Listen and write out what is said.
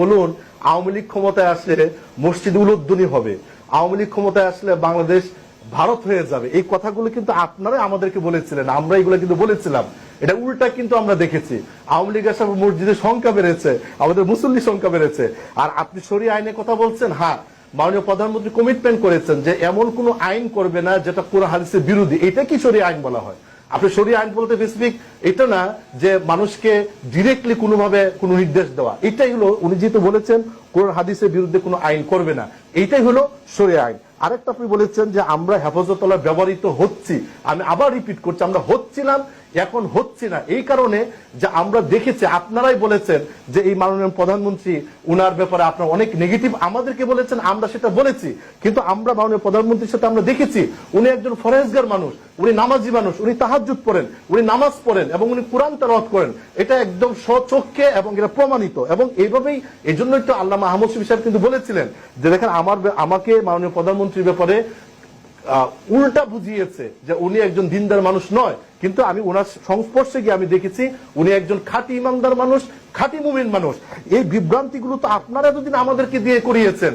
বলুন, আওয়ামী লীগ ক্ষমতায় আসলে মসজিদ উলোদ্দনী হবে। আওয়ামী লীগ ক্ষমতায় আসলে বাংলাদেশ ভারত হয়ে যাবে। এই কথাগুলো কিন্তু আপনারা আমাদেরকে বলেছিলেন, আমরা এগুলো কিন্তু বলেছিলাম। এটা উল্টা কিন্তু আমরা দেখেছি। আওয়ামী লীগ আসার মসজিদের সংখ্যা বেড়েছে, আমাদের মুসল্লি সংখ্যা বেড়েছে। আর আপনি সরি আইনের কথা বলছেন? হ্যাঁ মাননীয় প্রধানমন্ত্রী কমিটমেন্ট করেছেন যে এমন কোন আইন করবে না যেটা কোরআন হাদিসের বিরোধী। এটা কি সরি আইন বলা হয়? আপনি সরি আইন বলতে স্পেসিফিক এটা না যে মানুষকে ডিরেক্টলি কোনোভাবে কোনো নির্দেশ দেওয়া। এটাই হলো, উনি যেহেতু বলেছেন, কোরআন হাদিসের বিরুদ্ধে কোনো আইন করবে না। এইটাই হলো সরি আইন। আরেকটা আপনি বলেছেন যে আমরা হেফাজতলা ব্যবহৃত হচ্ছি। আমি আবার রিপিট করছি, আমরা হচ্ছিলাম এখন হচ্ছে না। এই কারণে যে আমরা দেখেছি, আপনারাই বলেছেন যে এই মাননীয় প্রধানমন্ত্রী, উনার ব্যাপারে আপনার অনেক নেগেটিভ আমাদেরকে বলেছেন, আমরা সেটা বলেছি। কিন্তু আমরা মাননীয় প্রধানমন্ত্রীর সাথে আমরা দেখেছি, উনি একজন ফরেজগার মানুষ, উনি নামাজি মানুষ, উনি তাহাজুদ পড়েন, উনি নামাজ পড়েন এবং উনি কোরআন তেলাওয়াত করেন। এটা একদম স্বচক্ষে এবং এটা প্রমাণিত এবং এইভাবেই এই জন্যই তো আল্লাহ মাহমুদ সাহেব কিন্তু বলেছিলেন যে দেখেন, আমার আমাকে মাননীয় প্রধানমন্ত্রীর ব্যাপারে উল্টা বুঝিয়েছে যে উনি একজন দিনদার মানুষ নয়, কিন্তু আমি ওনার সংস্পর্শে গিয়ে আমি দেখেছি উনি একজন খাঁটি ইমানদার মানুষ, খাঁটি মুমিন মানুষ। এই বিভ্রান্তিগুলো তো আপনারা এতদিন আমাদেরকে দিয়ে করিয়েছেন।